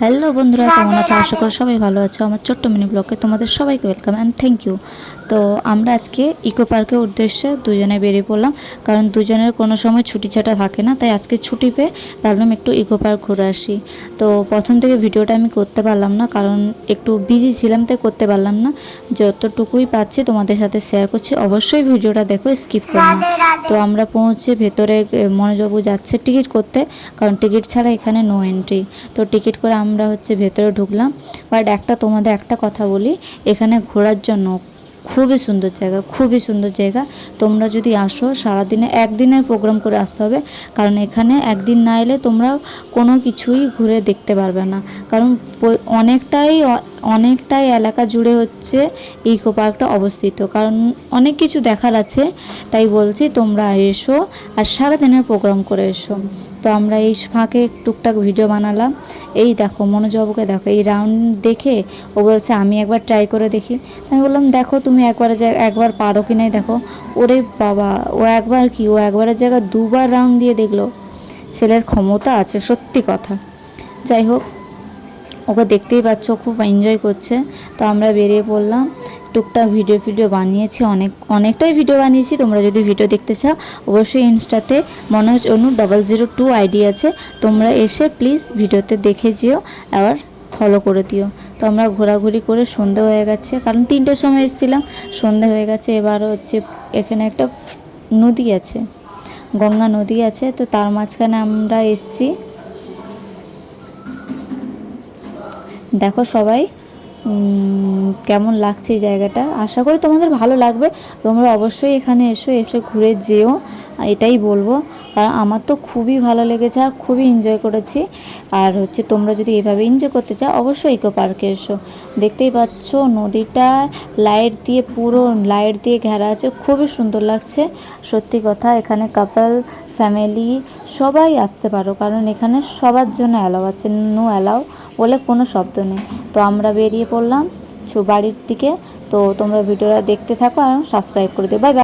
Hello বন্ধুরা কেমন আছো? আশা করি সবাই ভালো আছো। আমার ছোট্ট মিনি ব্লগে তোমাদের সবাইকে ওয়েলকাম অ্যান্ড থ্যাংক ইউ তো আমরা আজকে ইকো পার্কের উদ্দেশ্যে দুজনে বেরিয়ে পড়লাম কারণ দুজনের কোনো সময় ছুটি ছাটা থাকে না তাই আজকে ছুটি পেয়ে ভাবলাম একটু ইকো পার্ক ঘুরে আসি। তো প্রথম থেকে ভিডিওটা আমি করতে পারলাম না কারণ একটু বিজি ছিলাম তাই করতে পারলাম না। যতটুকুই পাচ্ছি তোমাদের সাথে শেয়ার করছি অবশ্যই ভিডিওটা দেখো স্কিপ করো তো আমরা পৌঁছে ভেতরে মনোজবাবু যাচ্ছে টিকিট করতে কারণ টিকিট ছাড়া এখানে নো এন্ট্রি তো টিকিট করে আমরা হচ্ছে ভেতরে ঢুকলাম। বাট একটা তোমাদের একটা কথা বলি এখানে ঘোরার জন্য খুবই সুন্দর জায়গা, খুবই সুন্দর জায়গা। তোমরা যদি আসো, সারাদিনে একদিনের প্রোগ্রাম করে আসতে হবে। কারণ এখানে একদিন না এলে তোমরা কোনো কিছুই ঘুরে দেখতে পারবে না। কারণ অনেকটাই অনেকটাই এলাকা জুড়ে হচ্ছে ইকো পার্কটা অবস্থিত। কারণ অনেক কিছু দেখার আছে, তাই বলছি তোমরা এসো আর সারাদিনের প্রোগ্রাম করে এসো। তো আমরা এই ফাঁকে টুকটাক ভিডিও বানালাম। এই দেখো মনোজবাবুকে দেখো, এই রাউন্ড দেখে ও বলছে, আমি একবার ট্রাই করে দেখি। আমি বললাম, দেখো তুমি একবারে একবার পারো কি নাই দেখো। ওরে বাবা, ও একবার কি, ও একবারের জায়গায় দুবার রাউন্ড দিয়ে দেখল। ছেলের ক্ষমতা আছে, সত্যি কথা। যাই হোক ওকে দেখতেই পাচ্ছ, খুব এনজয় করছে। তো আমরা বেরিয়ে পড়লাম। টুকটাক ভিডিও ফিডিও বানিয়েছি, অনেক, অনেকটাই ভিডিও বানিয়েছি। তোমরা যদি ভিডিও দেখতে চাও, অবশ্যই ইনস্টাতে Manoj Anu double zero two ID আছে। তোমরা এসে প্লিজ ভিডিওতে দেখে যেও, আবার ফলো করে দিও। তো আমরা ঘোরাঘুরি করে সন্ধে হয়ে গেছে, কারণ তিনটের সময় এসেছিলাম, সন্ধে হয়ে গেছে। এবার হচ্ছে এখানে একটা নদী আছে, গঙ্গা নদী আছে। তো তার মাঝখানে আমরা এসছি দেখো সবাই কেমন লাগছে এই জায়গাটা। আশা করি তোমাদের ভালো লাগবে। তোমরা অবশ্যই এখানে এসো, এসে ঘুরে যেও। এটাই বলব কারণ আমার তো খুবই ভালো লেগেছে আর খুবই এনজয় করেছি। আর হচ্ছে তোমরা যদি এভাবে এনজয় করতে চাও, অবশ্যই ইকো পার্কে এসো। দেখতেই পাচ্ছ নদীটা লাইট দিয়ে পুরো লাইট দিয়ে ঘেরা আছে, খুবই সুন্দর লাগছে। সত্যি কথা, এখানে কাপল ফ্যামিলি সবাই আসতে পারো, কারণ এখানে সবার জন্য অ্যালাউ আছে নো অ্যালাউ বলে কোনো শব্দ নেই। তো আমরা বেরিয়ে পড়লাম, বাড়ির দিকে। তো তোমরা ভিডিওটা দেখতে থাকো আর সাবস্ক্রাইব করে দিও। Bye bye